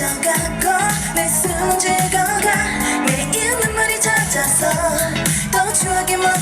스쳐가고 내 숨 즐거워가 매일 눈물이 젖어서 또 추억이 멈